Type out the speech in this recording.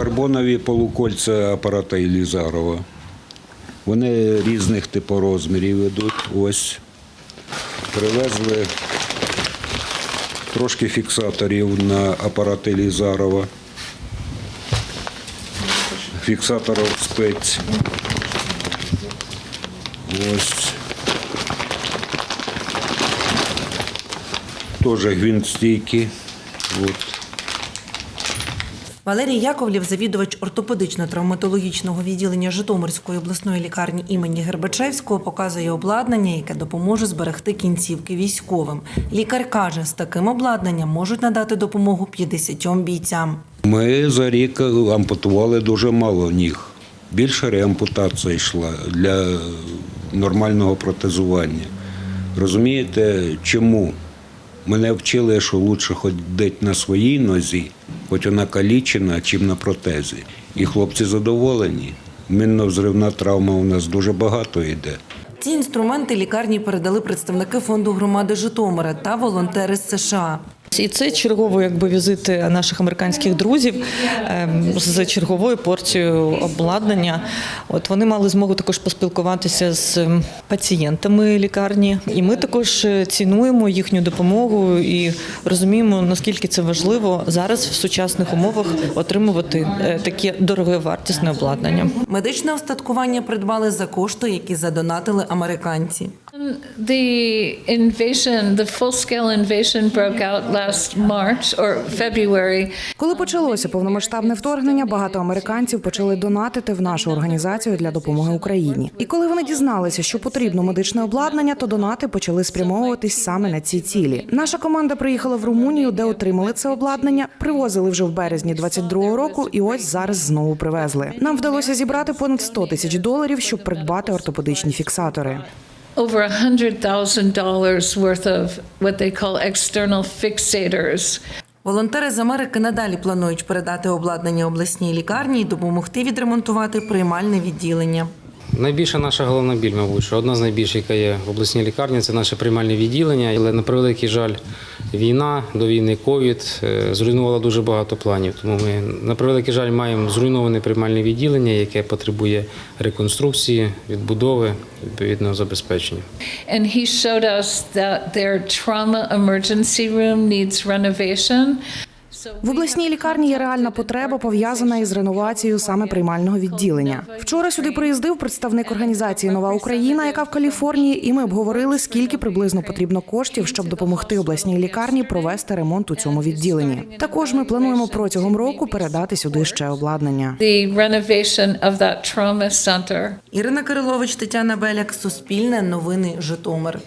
Карбонові полукольця апарата Ілізарова. Вони різних типу розмірів ведуть. Ось. Привезли трошки фіксаторів на апарат Елізарова. Фіксаторів спец. Ось. Теж гвинтстійки. От. Валерій Яковлів, завідувач ортопедично-травматологічного відділення Житомирської обласної лікарні імені Гербачевського, показує обладнання, яке допоможе зберегти кінцівки військовим. Лікар каже, з таким обладнанням можуть надати допомогу 50 бійцям. Ми за рік ампутували дуже мало ніг. Більше реампутація йшла для нормального протезування. Розумієте, чому? Мене вчили, що краще ходити на своїй нозі, хоч вона калічена, чим на протезі. І хлопці задоволені. Мінно-взривна травма у нас дуже багато йде. Ці інструменти лікарні передали представники фонду громади Житомира та волонтери США. І це черговий якби візит наших американських друзів ем, з черговою порцією обладнання. От вони мали змогу також поспілкуватися з ем, пацієнтами лікарні, і ми також е, цінуємо їхню допомогу і розуміємо, наскільки це важливо зараз в сучасних умовах отримувати е, таке дороговартісне обладнання. Медичне остаткування придбали за кошти, які задонатили американці. The invasion, the full-scale invasion broke out last March or February. Коли почалося повномасштабне вторгнення, багато американців почали донатити в нашу організацію для допомоги Україні. І коли вони дізналися, що потрібно медичне обладнання, то донати почали спрямовуватись саме на ці цілі. Наша команда приїхала в Румунію, де отримали це обладнання, привозили вже в березні 22-го року, і ось зараз знову привезли. Нам вдалося зібрати понад 100 тисяч доларів, щоб придбати ортопедичні фіксатори. Over $100,000 worth of what they call external fixators. Волонтери з Америки надалі планують передати обладнання обласній лікарні і допомогти відремонтувати приймальне відділення. Найбільша наша головна біль, мабуть, що одна з найбільших, яка є в обласній лікарні, це наше приймальне відділення. Але на превеликий жаль, війна до війни ковід е, зруйнувала дуже багато планів. Тому ми на превеликий жаль маємо зруйноване приймальне відділення, яке потребує реконструкції, відбудови, відповідного забезпечення. And he showed us that their trauma emergency room needs renovation. В обласній лікарні є реальна потреба пов'язана із реновацією саме приймального відділення. Вчора сюди приїздив представник організації Нова Україна, яка в Каліфорнії, і ми обговорили, скільки приблизно потрібно коштів, щоб допомогти обласній лікарні провести ремонт у цьому відділенні. Також ми плануємо протягом року передати сюди ще обладнання. Ірина Кирилович, Тетяна Беляк, Суспільне, Новини, Житомир.